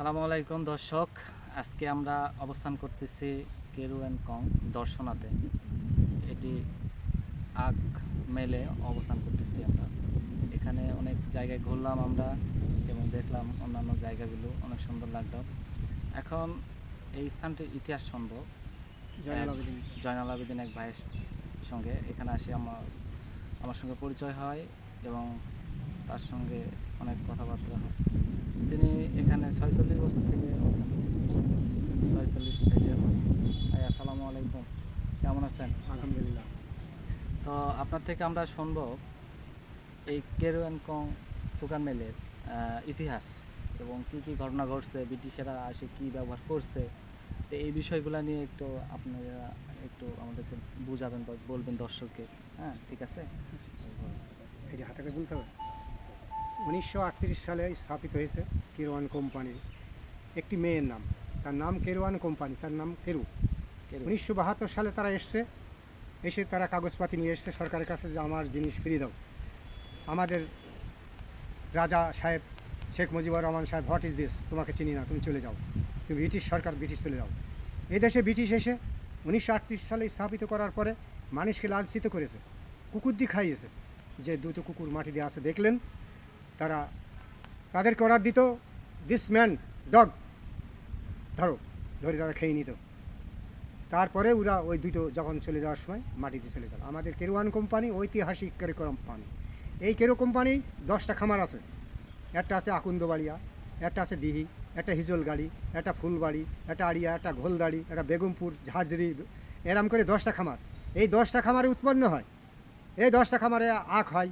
আসসালামু আলাইকুম দর্শক। আজকে আমরা অবস্থান করতেছি কেরু অ্যান্ড কং দর্শনাতে। এটি আগ মেলে অবস্থান করতেছি আমরা। এখানে অনেক জায়গায় ঘুরলাম আমরা এবং দেখলাম অন্যান্য জায়গাগুলো অনেক সুন্দর লাগল। এখন এই স্থানটির ইতিহাস শুনব। জয়নাল আবেদিন এক ভাইয়ের সঙ্গে। এখানে আসি আমার আমার সঙ্গে পরিচয় হয় এবং তার সঙ্গে অনেক কথাবার্তা হয়। তিনি এখানে ছয়চল্লিশ বছর থেকে ছয়চল্লিশ পেজে ভাই আসসালামু আলাইকুম। কেমন আছেন? আলহামদুলিল্লাহ। তো আপনার থেকে আমরা শুনব এই কেরু অ্যান্ড কং সুগার মিলের ইতিহাস এবং কি কি ঘটনা ঘটছে ব্রিটিশেরা আসে কি ব্যবহার করছে। তো এই বিষয়গুলো নিয়ে একটু আপনারা একটু আমাদেরকে বুঝাবেন বা বলবেন দর্শককে। হ্যাঁ ঠিক আছে? এই যে হাতাকে বলতে হবে। উনিশশো আটত্রিশ সালে স্থাপিত হয়েছে কেরোয়ান কোম্পানির একটি মেয়ের নাম। তার নাম কেরোয়ান কোম্পানি তার নাম কেরু। উনিশশো বাহাত্তর সালে তারা এসছে। এসে তারা কাগজপাতি নিয়ে এসছে সরকারের কাছে যে আমার জিনিস ফিরিয়ে দাও। আমাদের রাজা সাহেব শেখ মুজিবুর রহমান সাহেব হোয়াট ইজ দিস? তোমাকে চিনি না তুমি চলে যাও। তুমি ব্রিটিশ সরকার ব্রিটিশ চলে যাও। এই দেশে ব্রিটিশ এসে উনিশশো আটত্রিশ সালে স্থাপিত করার পরে মানুষকে লাঞ্ছিত করেছে। কুকুর দিয়ে খাইয়েছে। যে দুটো কুকুর মাটি দিয়ে আসে দেখলেন? তারা তাদেরকে অর্ডার দিত দিস ম্যান ডগ ধরো। ধরে তারা খেয়ে নিত। তারপরে ওরা ওই দুটো যখন চলে যাওয়ার সময় মাটিতে চলে গেল। আমাদের কেরোয়ান কোম্পানি ঐতিহাসিক কেরো কোম্পানি এই কেরো কোম্পানি দশটা খামার আছে। একটা আছে আকুন্দবাড়িয়া, একটা আছে দিহি একটা হিজলগাড়ি, একটা ফুলবাড়ি, একটা আড়িয়া, একটা ঘোলদাড়ি, একটা বেগমপুর, ঝাঁঝরি, এরম করে দশটা খামার। এই দশটা খামারে উৎপন্ন হয়। এই দশটা খামারে আখ হয়,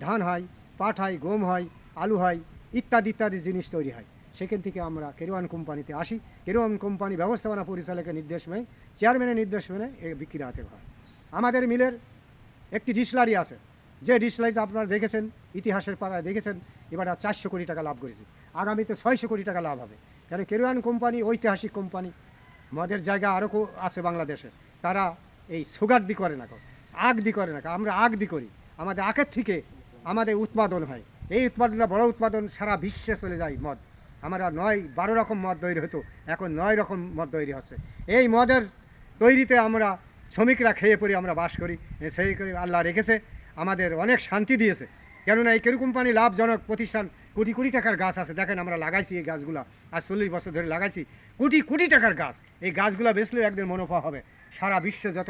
ধান হয় পাট হয়, গম হয়, আলু হয়, ইত্যাদি ইত্যাদি জিনিস তৈরি হয়। সেখান থেকে আমরা কেরোয়ান কোম্পানিতে আসি। কেরোয়ান কোম্পানি ব্যবস্থাপনা পরিচালকের নির্দেশ মেনে, চেয়ারম্যানের নির্দেশ মেনে এ বিক্রি হাতে হয়। আমাদের মিলের একটি ডিসলারি আছে। যে ডিসলারিতে আপনারা দেখেছেন, ইতিহাসের পাতায় দেখেছেন, এবার চারশো কোটি টাকা লাভ করেছি। আগামীতে ছয়শো কোটি টাকা লাভ হবে। কেন কেরোয়ান কোম্পানি ঐতিহাসিক কোম্পানি, মদের জায়গা আরও আছে বাংলাদেশে। তারা এই সুগার দি করে না আগ দি করে না আমরা আগ দি করি। আমাদের আগের থেকে আমাদের উৎপাদন হয়। এই উৎপাদনটা বড় উৎপাদন, সারা বিশ্বে চলে যায় মদ। আমরা নয়, বারো রকম মদ তৈরি হতো, এখন নয় রকম মদ তৈরি হচ্ছে। এই মদের তৈরিতে আমরা শ্রমিকরা খেয়ে পড়ি আমরা বাস করি। সেই করে আল্লাহ রেখেছে, আমাদের অনেক শান্তি দিয়েছে। কেননা এই কেরু কোম্পানি লাভজনক প্রতিষ্ঠান, কোটি কোটি টাকার গাছ আছে। দেখেন আমরা লাগাইছি এই গাছগুলো, আজ চল্লিশ বছর ধরে লাগাইছি। কোটি কোটি টাকার গাছ, এই গাছগুলো বেচলেও একদিন মুনাফা হবে। সারা বিশ্বে যত